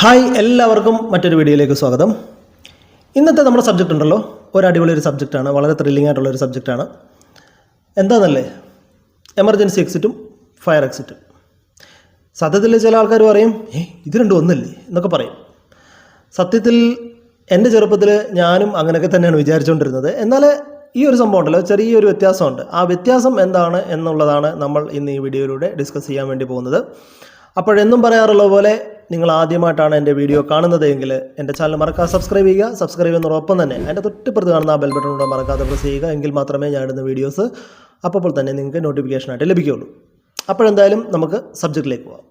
Hi എല്ലാവർക്കും മറ്റൊരു വീഡിയോയിലേക്ക് സ്വാഗതം. ഇന്നത്തെ നമ്മുടെ സബ്ജക്റ്റ് ഉണ്ടല്ലോ. ഒരു അടിപൊളി ഒരു സബ്ജക്റ്റാണ് വളരെ ത്രില്ലിംഗ് ആയിട്ടുള്ള ഒരു സബ്ജക്റ്റാണ് എന്താണെന്നല്ലേ എമർജൻസി എക്സിറ്റും ഫയർ എക്സിറ്റും സത്യത്തിൽ ചില ആൾക്കാർ പറയും ഏ ഇത് രണ്ടും ഒന്നല്ലേ? എന്നൊക്കെ പറയും. സത്യത്തിൽ എന്റെ ചെറുപ്പത്തിൽ ഞാനും അങ്ങനെയൊക്കെ തന്നെയാണ് വിചാരിച്ചുകൊണ്ടിരുന്നത് എന്നാൽ ഈ ഒരു സംഭവം ഉണ്ടല്ലോ. ചെറിയൊരു വ്യത്യാസമുണ്ട്. ആ വ്യത്യാസം എന്താണ് എന്നുള്ളതാണ് നമ്മൾ ഇന്ന് ഈ വീഡിയോയിലൂടെ ഡിസ്കസ് ചെയ്യാൻ വേണ്ടി പോകുന്നത്. അപ്പോഴെന്നും പറയാറുള്ള പോലെ നിങ്ങൾ ആദ്യമായിട്ടാണ് എന്റെ വീഡിയോ കാണുന്നതെങ്കിൽ എന്റെ ചാനൽ മറക്കാതെ സബ്സ്ക്രൈബ് ചെയ്യുക സബ്സ്ക്രൈബ് ചെയ്യുന്നതോടൊപ്പം തന്നെ അതിന്റെ തൊട്ടിപ്പുറത്ത് കാണുന്ന ആ ബെൽ ബട്ടൺ മറക്കാതെ പ്രസ് ചെയ്യുക എങ്കിൽ മാത്രമേ ഞാൻ ഇടുന്ന വീഡിയോസ് അപ്പോൾ തന്നെ നിങ്ങൾക്ക് നോട്ടിഫിക്കേഷനായിട്ട് ലഭിക്കുകയുള്ളൂ. അപ്പോഴെന്തായാലും നമുക്ക് സബ്ജക്റ്റിലേക്ക് പോകാം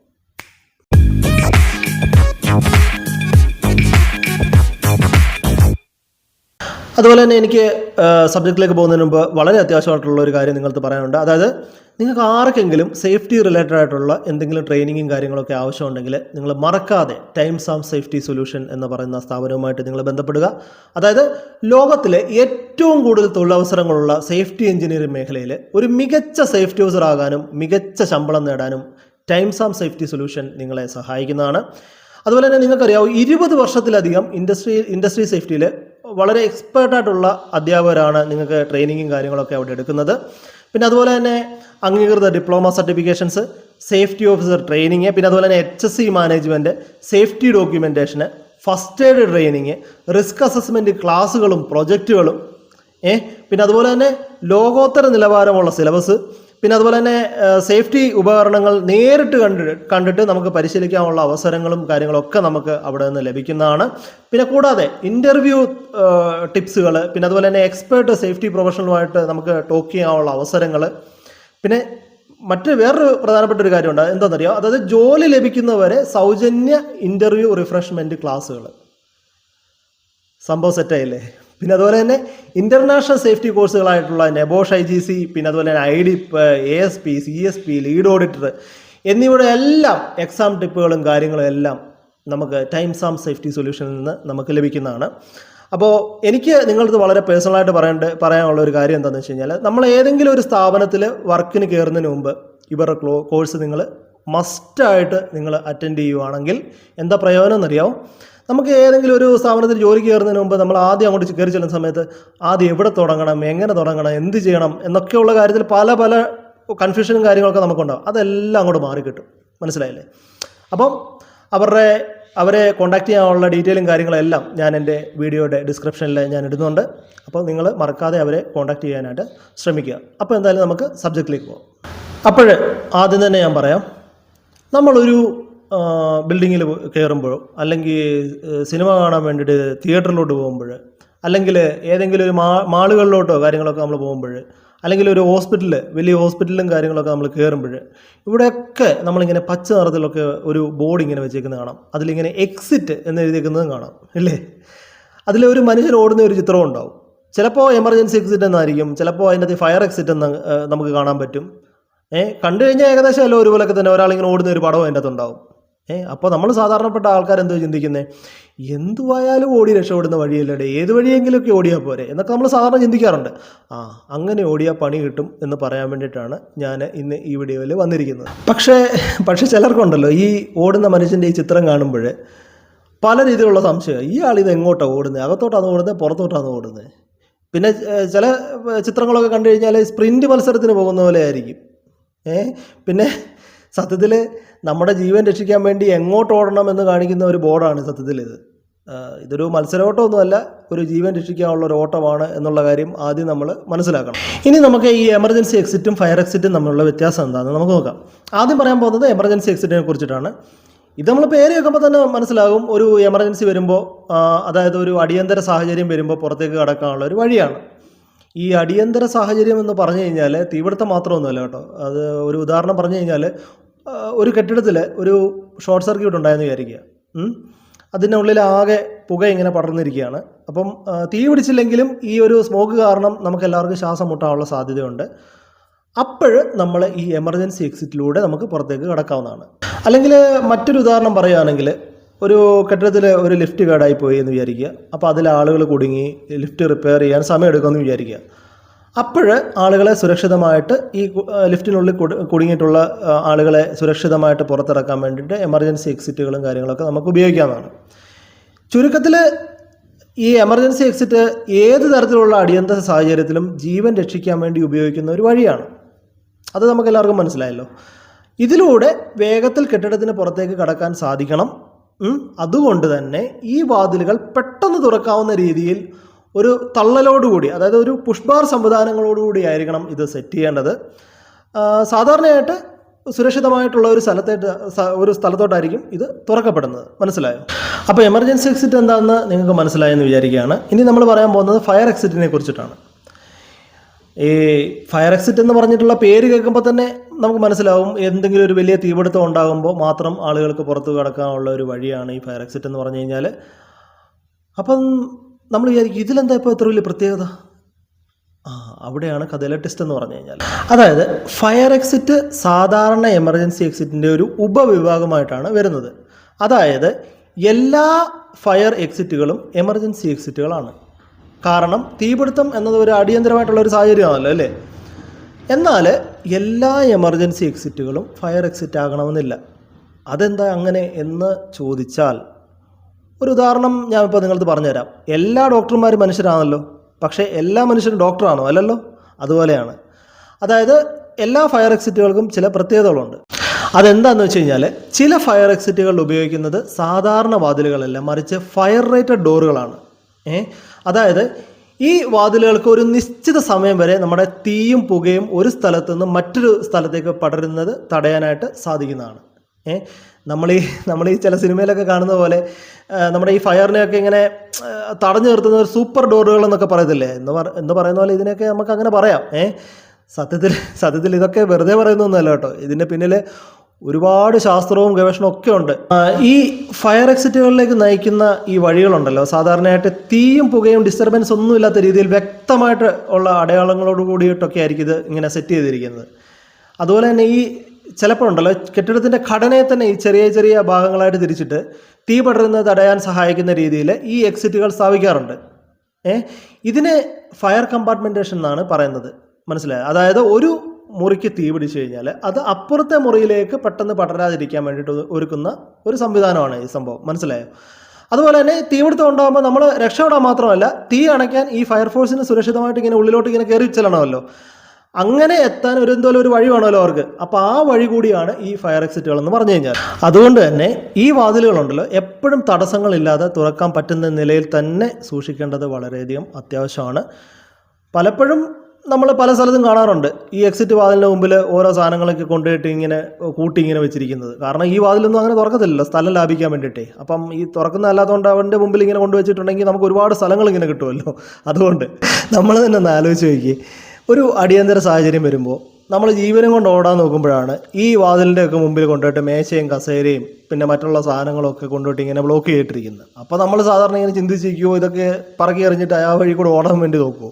അതുപോലെ തന്നെ എനിക്ക് സബ്ജക്റ്റിലേക്ക് പോകുന്നതിന് മുമ്പ് വളരെ അത്യാവശ്യമായിട്ടുള്ള ഒരു കാര്യം നിങ്ങൾക്ക് പറയാനുണ്ട്. അതായത് നിങ്ങൾക്ക് ആർക്കെങ്കിലും സേഫ്റ്റി റിലേറ്റഡ് ആയിട്ടുള്ള എന്തെങ്കിലും ട്രെയിനിങ്ങും കാര്യങ്ങളൊക്കെ ആവശ്യമുണ്ടെങ്കിൽ നിങ്ങൾ മറക്കാതെ ടൈംസ് ആം സേഫ്റ്റി സൊല്യൂഷൻ എന്ന് പറയുന്ന സ്ഥാപനവുമായിട്ട് നിങ്ങൾ ബന്ധപ്പെടുക. അതായത് ലോകത്തിലെ ഏറ്റവും കൂടുതൽ തൊഴിലവസരങ്ങളുള്ള സേഫ്റ്റി എഞ്ചിനീയറിംഗ് മേഖലയിൽ ഒരു മികച്ച സേഫ്റ്റി യൂസർ ആകാനും മികച്ച ശമ്പളം നേടാനും ടൈംസ് ആം സേഫ്റ്റി സൊല്യൂഷൻ നിങ്ങളെ സഹായിക്കുന്നതാണ്. അതുപോലെ തന്നെ നിങ്ങൾക്കറിയാവും ഇരുപത് വർഷത്തിലധികം ഇൻഡസ്ട്രി ഇൻഡസ്ട്രി സേഫ്റ്റിയിൽ വളരെ എക്സ്പേർട്ടായിട്ടുള്ള അധ്യാപകരാണ് നിങ്ങൾക്ക് ട്രെയിനിങ്ങും കാര്യങ്ങളൊക്കെ അവിടെ എടുക്കുന്നത്. പിന്നെ അതുപോലെ തന്നെ അംഗീകൃത diploma certifications safety officer training പിന്നെ അതുപോലെ തന്നെ H S C management safety ഡോക്യുമെന്റേഷന് first aid training risk assessment ക്ലാസ്സുകളും പ്രൊജക്റ്റുകളും ഏ? പിന്നെ അതുപോലെ തന്നെ ലോകോത്തര നിലവാരമുള്ള സിലബസ് പിന്നെ അതുപോലെ തന്നെ സേഫ്റ്റി ഉപകരണങ്ങൾ നേരിട്ട് കണ്ട് കണ്ടിട്ട് നമുക്ക് പരിശീലിക്കാനുള്ള അവസരങ്ങളും കാര്യങ്ങളൊക്കെ നമുക്ക് അവിടെ നിന്ന് ലഭിക്കുന്നതാണ്. പിന്നെ കൂടാതെ ഇന്റർവ്യൂ ടിപ്സുകൾ പിന്നെ അതുപോലെ തന്നെ എക്സ്പേർട്ട് സേഫ്റ്റി പ്രൊഫഷണലുമായിട്ട് നമുക്ക് ടോക്ക് ചെയ്യാനുള്ള അവസരങ്ങൾ പിന്നെ മറ്റ് വേറൊരു പ്രധാനപ്പെട്ട ഒരു കാര്യമുണ്ട്. എന്താണെന്നറിയോ അതായത് ജോലി ലഭിക്കുന്നവരെ സൗജന്യ ഇന്റർവ്യൂ റിഫ്രഷ്മെന്റ് ക്ലാസ്സുകൾ സംഭവം സെറ്റായില്ലേ പിന്നെ അതുപോലെ തന്നെ ഇന്റർനാഷണൽ സേഫ്റ്റി കോഴ്സുകളായിട്ടുള്ള നെബോഷ് ഐ ജി സി പിന്നെ അതുപോലെ തന്നെ I D A S P C S P lead auditor എന്നിവയുടെ എല്ലാം എക്സാം ടിപ്പുകളും കാര്യങ്ങളും എല്ലാം നമുക്ക് ടൈംസ് ആം സേഫ്റ്റി സൊല്യൂഷനിൽ നിന്ന് നമുക്ക് ലഭിക്കുന്നതാണ്. അപ്പോൾ എനിക്ക് നിങ്ങളത് വളരെ പേഴ്സണലായിട്ട് പറയേണ്ട പറയാനുള്ള ഒരു കാര്യം എന്താണെന്ന് വെച്ച് കഴിഞ്ഞാൽ നമ്മൾ ഏതെങ്കിലും ഒരു സ്ഥാപനത്തിൽ വർക്കിന് കയറുന്നതിന് മുമ്പ് ഇവരുടെ ക്ലോ കോഴ്സ് നിങ്ങൾ മസ്റ്റായിട്ട് നിങ്ങൾ അറ്റൻഡ് ചെയ്യുവാണെങ്കിൽ എന്താ പ്രയോജനം എന്നറിയാമോ നമുക്ക് ഏതെങ്കിലും ഒരു സ്ഥാപനത്തിൽ ജോലി കയറുന്നതിന് മുമ്പ് നമ്മൾ ആദ്യം അങ്ങോട്ട് കയറി ചെല്ലുന്ന സമയത്ത് ആദ്യം എവിടെ തുടങ്ങണം എങ്ങനെ തുടങ്ങണം എന്ത് ചെയ്യണം എന്നൊക്കെയുള്ള കാര്യത്തിൽ പല പല കൺഫ്യൂഷനും കാര്യങ്ങളൊക്കെ നമുക്കുണ്ടാവും. അതെല്ലാം അങ്ങോട്ട് മാറിക്കിട്ടും മനസ്സിലായില്ലേ? അപ്പം അവരുടെ അവരെ കോണ്ടാക്ട് ചെയ്യാനുള്ള ഡീറ്റെയിലും കാര്യങ്ങളെല്ലാം ഞാൻ എന്റെ വീഡിയോയുടെ ഡിസ്ക്രിപ്ഷനിൽ ഞാൻ ഇടുന്നുണ്ട്. അപ്പോൾ നിങ്ങൾ മറക്കാതെ അവരെ കോണ്ടാക്ട് ചെയ്യാനായിട്ട് ശ്രമിക്കുക. അപ്പോൾ എന്തായാലും നമുക്ക് സബ്ജക്റ്റിലേക്ക് പോകാം അപ്പോൾ ആദ്യം തന്നെ ഞാൻ പറയാം. നമ്മളൊരു ബിൽഡിങ്ങിൽ കയറുമ്പോഴോ അല്ലെങ്കിൽ സിനിമ കാണാൻ വേണ്ടിയിട്ട് തിയേറ്ററിലോട്ട് പോകുമ്പോൾ അല്ലെങ്കിൽ ഏതെങ്കിലും ഒരു മാ മാളുകളിലോട്ടോ കാര്യങ്ങളൊക്കെ നമ്മൾ പോകുമ്പോൾ അല്ലെങ്കിൽ ഒരു ഹോസ്പിറ്റൽ വലിയ ഹോസ്പിറ്റലും കാര്യങ്ങളൊക്കെ നമ്മൾ കയറുമ്പോൾ ഇവിടെയൊക്കെ നമ്മളിങ്ങനെ പച്ച നിറത്തിലൊക്കെ ഒരു ബോർഡ് ഇങ്ങനെ വെച്ചേക്കുന്നത് കാണാം. അതിലിങ്ങനെ എക്സിറ്റ് എന്ന് എഴുതിയേക്കുന്നതും കാണാം. ഇല്ലേ? അതിൽ ഒരു മനുഷ്യൻ ഓടുന്ന ഒരു ചിത്രവും ഉണ്ടാവും. ചിലപ്പോൾ എമർജൻസി എക്സിറ്റ് എന്നായിരിക്കും ചിലപ്പോൾ അതിന്റെ ഫയർ എക്സിറ്റ് എന്ന് നമുക്ക് കാണാൻ പറ്റും. ഏഹ് കണ്ടു കഴിഞ്ഞാൽ ഏകദേശം എല്ലാം ഒരുപോലൊക്കെ തന്നെ ഒരാളിങ്ങനെ ഓടുന്ന ഒരു പടവും അതിന്റെ അകത്തുണ്ടാവും ഏ അപ്പോൾ നമ്മൾ സാധാരണപ്പെട്ട ആൾക്കാർ എന്തോ ചിന്തിക്കുന്നത് എന്തുവായാലും ഓടി രക്ഷപ്പെടുന്ന വഴിയല്ലേ ഏത് വഴിയെങ്കിലുമൊക്കെ ഓടിയാൽ പോരെ എന്നൊക്കെ നമ്മൾ സാധാരണ ചിന്തിക്കാറുണ്ട്. ആ അങ്ങനെ ഓടിയാൽ പണി കിട്ടും എന്ന് പറയാൻ വേണ്ടിയിട്ടാണ് ഞാൻ ഇന്ന് ഈ വീഡിയോയിൽ വന്നിരിക്കുന്നത്. പക്ഷേ പക്ഷേ ചിലർക്കുണ്ടല്ലോ ഈ ഓടുന്ന മനുഷ്യന്റെ ഈ ചിത്രം കാണുമ്പോൾ പല രീതിയിലുള്ള സംശയം. ഈ ആൾ ഇത് എങ്ങോട്ടാണ് ഓടുന്നത് അകത്തോട്ടാണ് ഓടുന്നത് പുറത്തോട്ടാണ് ഓടുന്നത് പിന്നെ ചില ചിത്രങ്ങളൊക്കെ കണ്ടു കഴിഞ്ഞാൽ സ്പ്രിന്റ് മത്സരത്തിന് പോകുന്ന പോലെ ആയിരിക്കും. ഏ പിന്നെ സത്യത്തിൽ നമ്മുടെ ജീവൻ രക്ഷിക്കാൻ വേണ്ടി എങ്ങോട്ട് ഓടണം എന്ന് കാണിക്കുന്ന ഒരു ബോർഡാണ് സത്യത്തിൽ ഇത്. ഇതൊരു മത്സരോട്ടമൊന്നുമല്ല ഒരു ജീവൻ രക്ഷിക്കാനുള്ള ഒരു ഓട്ടമാണ് എന്നുള്ള കാര്യം ആദ്യം നമ്മൾ മനസ്സിലാക്കണം. ഇനി നമുക്ക് ഈ എമർജൻസി എക്സിറ്റും ഫയർ എക്സിറ്റും തമ്മിലുള്ള വ്യത്യാസം എന്താണെന്ന് നമുക്ക് നോക്കാം. ആദ്യം പറയാൻ പോകുന്നത് എമർജൻസി എക്സിറ്റിനെ കുറിച്ചിട്ടാണ്. ഇത് നമ്മൾ പേര് കേൾക്കുമ്പോൾ തന്നെ മനസ്സിലാകും ഒരു എമർജൻസി വരുമ്പോൾ അതായത് ഒരു അടിയന്തര സാഹചര്യം വരുമ്പോൾ പുറത്തേക്ക് കടക്കാനുള്ള ഒരു വഴിയാണ്. ഈ അടിയന്തര സാഹചര്യം എന്ന് പറഞ്ഞു കഴിഞ്ഞാൽ തീപിടുത്തം മാത്രമൊന്നുമല്ല കേട്ടോ. അത് ഒരു ഉദാഹരണം പറഞ്ഞു കഴിഞ്ഞാൽ ഒരു കെട്ടിടത്തിൽ ഒരു ഷോർട്ട് സർക്യൂട്ട് ഉണ്ടായെന്ന് വിചാരിക്കുക. അതിനുള്ളിൽ ആകെ പുക ഇങ്ങനെ പടർന്നിരിക്കുകയാണ്. അപ്പം തീ പിടിച്ചില്ലെങ്കിലും ഈ ഒരു സ്മോക്ക് കാരണം നമുക്ക് എല്ലാവർക്കും ശ്വാസം മുട്ടാനുള്ള സാധ്യതയുണ്ട്. അപ്പോൾ നമ്മൾ ഈ എമർജൻസി എക്സിറ്റിലൂടെ നമുക്ക് പുറത്തേക്ക് കിടക്കാവുന്നതാണ്. അല്ലെങ്കിൽ മറ്റൊരു ഉദാഹരണം പറയുകയാണെങ്കിൽ ഒരു കെട്ടിടത്തിൽ ഒരു ലിഫ്റ്റ് കേടായി പോയി എന്ന് വിചാരിക്കുക. അപ്പോൾ അതിൽ ആളുകൾ കുടുങ്ങി ലിഫ്റ്റ് റിപ്പയർ ചെയ്യാൻ സമയം എടുക്കുമെന്ന് വിചാരിക്കുക. അപ്പോൾ ആളുകളെ സുരക്ഷിതമായിട്ട് ഈ ലിഫ്റ്റിനുള്ളിൽ കുടു- കുടുങ്ങിയിട്ടുള്ള ആളുകളെ സുരക്ഷിതമായിട്ട് പുറത്തിറക്കാൻ വേണ്ടിയിട്ട് എമർജൻസി എക്സിറ്റുകളും കാര്യങ്ങളൊക്കെ നമുക്ക് ഉപയോഗിക്കാവുന്നതാണ്. ചുരുക്കത്തിൽ ഈ എമർജൻസി എക്സിറ്റ് ഏത് തരത്തിലുള്ള അടിയന്തര സാഹചര്യത്തിലും ജീവൻ രക്ഷിക്കാൻ വേണ്ടി ഉപയോഗിക്കുന്ന ഒരു വഴിയാണ്. അത് നമുക്ക് എല്ലാവർക്കും മനസ്സിലായല്ലോ. ഇതിലൂടെ വേഗത്തിൽ കെട്ടിടത്തിന് പുറത്തേക്ക് കടക്കാൻ സാധിക്കണം. അതുകൊണ്ട് തന്നെ ഈ വാതിലുകൾ പെട്ടെന്ന് തുറക്കാവുന്ന രീതിയിൽ ഒരു തള്ളലോടുകൂടി അതായത് ഒരു പുഷ്ബാർ സംവിധാനങ്ങളോടുകൂടി ആയിരിക്കണം ഇത് സെറ്റ് ചെയ്യേണ്ടത്. സാധാരണയായിട്ട് സുരക്ഷിതമായിട്ടുള്ള ഒരു സ്ഥലത്തേട്ട് ഒരു സ്ഥലത്തോട്ടായിരിക്കും ഇത് തുറക്കപ്പെടുന്നത്. മനസ്സിലായോ? അപ്പോൾ എമർജൻസി എക്സിറ്റ് എന്താണെന്ന് നിങ്ങൾക്ക് മനസ്സിലായെന്ന് വിചാരിക്കുകയാണ്. ഇനി നമ്മൾ പറയാൻ പോകുന്നത് ഫയർ എക്സിറ്റിനെ കുറിച്ചിട്ടാണ്. ഈ ഫയർ എക്സിറ്റ് എന്ന് പറഞ്ഞിട്ടുള്ള പേര് കേൾക്കുമ്പോൾ തന്നെ നമുക്ക് മനസ്സിലാവും എന്തെങ്കിലും ഒരു വലിയ തീപിടുത്തം ഉണ്ടാകുമ്പോൾ മാത്രം ആളുകൾക്ക് പുറത്ത് കിടക്കാനുള്ള ഒരു വഴിയാണ് ഈ ഫയർ എക്സിറ്റ് എന്ന് പറഞ്ഞു കഴിഞ്ഞാൽ അപ്പം നമ്മൾ വിചാരിക്കും ഇതിലെന്താ ഇപ്പോൾ ഇത്ര വലിയ പ്രത്യേകത? ആ അവിടെയാണ് കഥയിലെ ടെസ്റ്റ് എന്ന് പറഞ്ഞു കഴിഞ്ഞാൽ അതായത് ഫയർ എക്സിറ്റ് സാധാരണ എമർജൻസി എക്സിറ്റിന്റെ ഒരു ഉപവിഭാഗമായിട്ടാണ് വരുന്നത്. അതായത് എല്ലാ ഫയർ എക്സിറ്റുകളും എമർജൻസി എക്സിറ്റുകളാണ് കാരണം തീപിടുത്തം എന്നത് ഒരു അടിയന്തരമായിട്ടുള്ള ഒരു സാഹചര്യമാണല്ലോ അല്ലേ? എന്നാൽ എല്ലാ എമർജൻസി എക്സിറ്റുകളും ഫയർ എക്സിറ്റ് ആകണമെന്നില്ല. അതെന്താ അങ്ങനെ എന്ന് ചോദിച്ചാൽ ഒരു ഉദാഹരണം ഞാൻ ഇപ്പോൾ നിങ്ങൾക്ക് പറഞ്ഞുതരാം. എല്ലാ ഡോക്ടർമാരും മനുഷ്യരാണല്ലോ. പക്ഷേ എല്ലാ മനുഷ്യരും ഡോക്ടറാണോ? അല്ലല്ലോ? അതുപോലെയാണ്. അതായത് എല്ലാ ഫയർ എക്സിറ്റുകൾക്കും ചില പ്രത്യേകതകളുണ്ട്. അതെന്താന്ന് വെച്ച് കഴിഞ്ഞാൽ ചില ഫയർ എക്സിറ്റുകൾ ഉപയോഗിക്കുന്നത് സാധാരണ വാതിലുകളല്ല മറിച്ച് ഫയർ റേറ്റഡ് ഡോറുകളാണ് ഏ? അതായത് ഈ വാതിലുകൾക്ക് ഒരു നിശ്ചിത സമയം വരെ നമ്മുടെ തീയും പുകയും ഒരു സ്ഥലത്തുനിന്ന് മറ്റൊരു സ്ഥലത്തേക്ക് പടരുന്നത് തടയാനായിട്ട് സാധിക്കുന്നതാണ്. നമ്മൾ ഈ നമ്മൾ ഈ ചില സിനിമയിലൊക്കെ കാണുന്ന പോലെ നമ്മുടെ ഈ ഫയറിനെയൊക്കെ ഇങ്ങനെ തടഞ്ഞു നിർത്തുന്ന ഒരു സൂപ്പർ ഡോറുകൾ എന്നൊക്കെ പറയത്തില്ലേ? എന്ന് പറ എന്ന് പറയുന്ന പോലെ ഇതിനൊക്കെ നമുക്ക് അങ്ങനെ പറയാം. ഏ? സത്യത്തിൽ സത്യത്തിൽ ഇതൊക്കെ വെറുതെ പറയുന്നൊന്നുമല്ല കേട്ടോ. ഇതിന്റെ പിന്നിൽ ഒരുപാട് ശാസ്ത്രവും ഗവേഷണവും ഒക്കെ ഉണ്ട്. ഈ ഫയർ എക്സിറ്റുകളിലേക്ക് നയിക്കുന്ന ഈ വഴികളുണ്ടല്ലോ. സാധാരണയായിട്ട് തീയും പുകയും ഡിസ്റ്റർബൻസ് ഒന്നും ഇല്ലാത്ത രീതിയിൽ വ്യക്തമായിട്ട് ഉള്ള അടയാളങ്ങളോട് കൂടിയിട്ടൊക്കെ ആയിരിക്കും ഇത് ഇങ്ങനെ സെറ്റ് ചെയ്തിരിക്കുന്നത്. അതുപോലെ തന്നെ ഈ ചിലപ്പോഴുണ്ടല്ലോ കെട്ടിടത്തിന്റെ ഘടനയെ തന്നെ ഈ ചെറിയ ചെറിയ ഭാഗങ്ങളായിട്ട് തിരിച്ചിട്ട് തീ പടരുന്നത് തടയാൻ സഹായിക്കുന്ന രീതിയിൽ ഈ എക്സിറ്റുകൾ സ്ഥാപിക്കാറുണ്ട്. ഏ ഇതിനെ ഫയർ കമ്പാർട്ട്മെന്റേഷൻ എന്നാണ് പറയുന്നത്. മനസ്സിലായത് അതായത് ഒരു മുറിക്ക് തീ പിടിച്ചു കഴിഞ്ഞാൽ അത് അപ്പുറത്തെ മുറിയിലേക്ക് പെട്ടെന്ന് പടരാതിരിക്കാൻ വേണ്ടിയിട്ട് ഒരുക്കുന്ന ഒരു സംവിധാനമാണ് ഈ സംഭവം. മനസ്സിലായോ? അതുപോലെ തന്നെ തീപിടുത്തം ഉണ്ടാകുമ്പോൾ നമ്മൾ രക്ഷപ്പെടാൻ മാത്രമല്ല തീ അണയ്ക്കാൻ ഈ ഫയർഫോഴ്സിന് സുരക്ഷിതമായിട്ട് ഇങ്ങനെ ഉള്ളിലോട്ട് ഇങ്ങനെ കയറി ചെല്ലണമല്ലോ. അങ്ങനെ എത്താൻ ഒരു എന്തോലും ഒരു വഴി വേണമല്ലോ അവർക്ക്. അപ്പോൾ ആ വഴി കൂടിയാണ് ഈ ഫയർ എക്സിറ്റുകൾ എന്ന് പറഞ്ഞു കഴിഞ്ഞാൽ. അതുകൊണ്ട് തന്നെ ഈ വാതിലുകളുണ്ടല്ലോ എപ്പോഴും തടസ്സങ്ങളില്ലാതെ തുറക്കാൻ പറ്റുന്ന നിലയിൽ തന്നെ സൂക്ഷിക്കേണ്ടത് വളരെയധികം അത്യാവശ്യമാണ്. പലപ്പോഴും നമ്മൾ പല സ്ഥലത്തും കാണാറുണ്ട് ഈ എക്സിറ്റ് വാതിലിന്റെ മുമ്പിൽ ഓരോ സാധനങ്ങളൊക്കെ കൊണ്ടുപോയിട്ട് ഇങ്ങനെ കൂട്ടി ഇങ്ങനെ വെച്ചിരിക്കുന്നത്. കാരണം ഈ വാതിലൊന്നും അങ്ങനെ തുറക്കത്തില്ലല്ലോ സ്ഥലം ലാഭിക്കാൻ വേണ്ടിയിട്ടേ. അപ്പം ഈ തുറക്കുന്ന അല്ലാത്തതുകൊണ്ട് അവന്റെ മുമ്പിൽ ഇങ്ങനെ കൊണ്ടുവച്ചിട്ടുണ്ടെങ്കിൽ നമുക്ക് ഒരുപാട് സ്ഥലങ്ങൾ ഇങ്ങനെ കിട്ടുമല്ലോ. അതുകൊണ്ട് നമ്മൾ തന്നെ ഒന്ന് ആലോചിച്ച് നോക്കി ഒരു അടിയന്തര സാഹചര്യം വരുമ്പോൾ നമ്മൾ ജീവനും കൊണ്ട് ഓടാൻ നോക്കുമ്പോഴാണ് ഈ വാതിലിന്റെ ഒക്കെ മുമ്പിൽ കൊണ്ടുപോയിട്ട് മേശയും കസേരയും പിന്നെ മറ്റുള്ള സാധനങ്ങളൊക്കെ കൊണ്ടുപോയിട്ട് ഇങ്ങനെ ബ്ലോക്ക് ചെയ്തിട്ടിരിക്കുന്നത്. അപ്പോൾ നമ്മൾ സാധാരണ ഇങ്ങനെ ചിന്തിച്ചിരിക്കുമോ ഇതൊക്കെ പറക്കി എറിഞ്ഞിട്ട് ആ വഴി കൂടെ ഓടാൻ വേണ്ടി നോക്കുമോ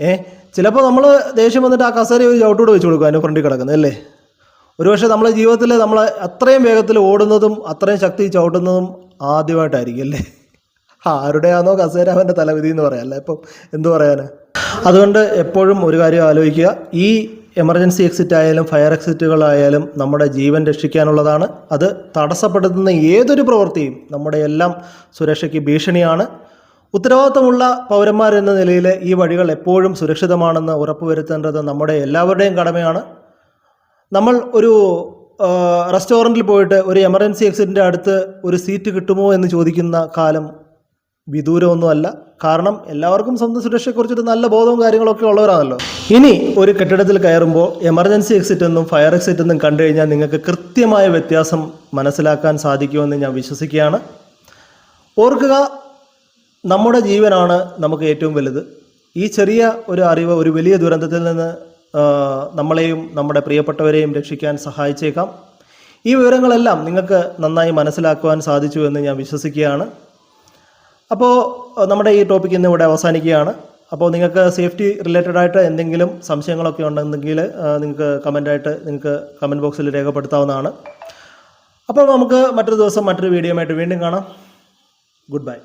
ഏ? ചിലപ്പോൾ നമ്മൾ ദേഷ്യം വന്നിട്ട് ആ കസേര ഒരു ചവിട്ടൂടെ വെച്ച് കൊടുക്കും അതിന്റെ ഫ്രണ്ടിൽ കിടക്കുന്നത് അല്ലേ? ഒരുപക്ഷെ നമ്മളെ ജീവിതത്തിൽ നമ്മൾ അത്രയും വേഗത്തിൽ ഓടുന്നതും അത്രയും ശക്തി ചവിട്ടുന്നതും ആദ്യമായിട്ടായിരിക്കും അല്ലേ? ആരുടെയാണോ കസേര അവന്റെ തലവിധി എന്ന് പറയാം അല്ലേ? ഇപ്പം എന്തു പറയാനാ? അതുകൊണ്ട് എപ്പോഴും ഒരു കാര്യം ആലോചിക്കുക. ഈ എമർജൻസി എക്സിറ്റ് ആയാലും ഫയർ എക്സിറ്റുകളായാലും നമ്മുടെ ജീവൻ രക്ഷിക്കാനുള്ളതാണ്. അത് തടസ്സപ്പെടുത്തുന്ന ഏതൊരു പ്രവൃത്തിയും നമ്മുടെ എല്ലാം സുരക്ഷയ്ക്ക് ഭീഷണിയാണ്. ഉത്തരവാദിത്തമുള്ള പൗരന്മാരെന്ന നിലയിൽ ഈ വഴികൾ എപ്പോഴും സുരക്ഷിതമാണെന്ന് ഉറപ്പുവരുത്തേണ്ടത് നമ്മുടെ എല്ലാവരുടെയും കടമയാണ്. നമ്മൾ ഒരു റെസ്റ്റോറന്റിൽ പോയിട്ട് ഒരു എമർജൻസി എക്സിറ്റിന്റെ അടുത്ത് ഒരു സീറ്റ് കിട്ടുമോ എന്ന് ചോദിക്കുന്ന കാലം വിദൂരമൊന്നുമല്ല. കാരണം എല്ലാവർക്കും സ്വന്തം സുരക്ഷയെക്കുറിച്ചൊരു നല്ല ബോധവും കാര്യങ്ങളൊക്കെ ഉള്ളവരാണല്ലോ. ഇനി ഒരു കെട്ടിടത്തിൽ കയറുമ്പോൾ എമർജൻസി എക്സിറ്റ് എന്നും ഫയർ എക്സിറ്റ് എന്നും കണ്ടു കഴിഞ്ഞാൽ നിങ്ങൾക്ക് കൃത്യമായ വ്യത്യാസം മനസ്സിലാക്കാൻ സാധിക്കുമെന്ന് ഞാൻ വിശ്വസിക്കുകയാണ്. ഓർക്കുക നമ്മുടെ ജീവനാണ് നമുക്ക് ഏറ്റവും വലുത്. ഈ ചെറിയ ഒരു അറിവ് ഒരു വലിയ ദുരന്തത്തിൽ നിന്ന് നമ്മളെയും നമ്മുടെ പ്രിയപ്പെട്ടവരെയും രക്ഷിക്കാൻ സഹായിച്ചേക്കാം. ഈ വിവരങ്ങളെല്ലാം നിങ്ങൾക്ക് നന്നായി മനസ്സിലാക്കുവാൻ സാധിച്ചു എന്ന് ഞാൻ വിശ്വസിക്കുകയാണ്. അപ്പോൾ നമ്മുടെ ഈ ടോപ്പിക് ഇന്ന് ഇവിടെ അവസാനിക്കുകയാണ്. അപ്പോൾ നിങ്ങൾക്ക് സേഫ്റ്റി റിലേറ്റഡ് ആയിട്ട് എന്തെങ്കിലും സംശയങ്ങളൊക്കെ ഉണ്ടെങ്കിൽ നിങ്ങൾക്ക് കമന്റായിട്ട് നിങ്ങൾക്ക് കമന്റ് ബോക്സിൽ രേഖപ്പെടുത്താവുന്നതാണ്. അപ്പോൾ നമുക്ക് മറ്റൊരു ദിവസം മറ്റൊരു വീഡിയോ ആയിട്ട് വീണ്ടും കാണാം. Good bye